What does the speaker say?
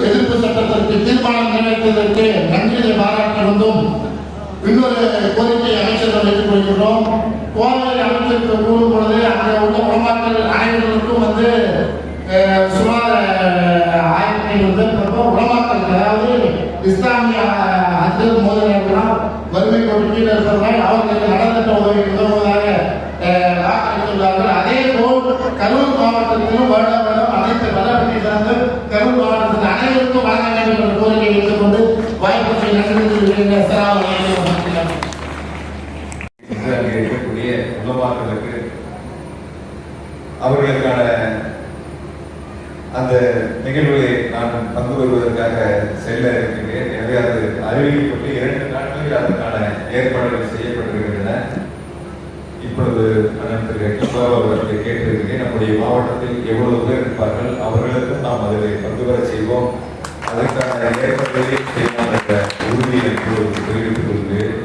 எதிர்ப்பு சட்டத்திற்கு தீர்மானம் நிறைவேற்றுவதற்கு நன்றியை பாராட்டி வந்தோம் இன்னொரு கோரிக்கை அமைச்சர்கள் எதிர்கொள்கிறோம் கோவையில் அமைச்சருக்கு கூறும் பொழுது அங்கே உள்ள உலமாக்கள் அனைவருக்கும் வந்து அஹ், சுமார் ஆயிரத்தி ஐநூறு பேர் அதாவது இஸ்லாமிய அஞ்சல் மோதலாம் வறுமை கோட்டு கீழே அவர்களுக்கு கரூர் மாவட்டத்திலும் வருடம் அனைத்து வளர்ச்சி சார்ந்து கரூர் மாவட்டத்தில் அனைவருக்கும் வழங்க வேண்டும் என்ற கோரிக்கை எடுத்துக்கொண்டு வாய்ப்பு நன்றி இருக்கக்கூடிய உலமாக்களுக்கு அவர்களுக்கான அந்த நிகழ்வுகளை நான் பங்கு பெறுவதற்காக செல்ல இருக்கின்றேன். எனவே அது அறிவிக்கப்பட்டு இரண்டு நாட்களில் அதற்கான ஏற்பாடுகள் செய்யப்பட்டிருக்கின்றன. இப்பொழுது அவர்களுக்கு கேட்டு மாவட்டத்தில் எவ்வளவு பேர் இருப்பார்கள் அவர்களுக்கும் நாம் அதில் பங்கு பெற செய்வோம். அதற்கான ஏற்பாடுகளை செய்யலாம் என்ற உறுதியை தெரிவித்துக் கொள்கிறேன்.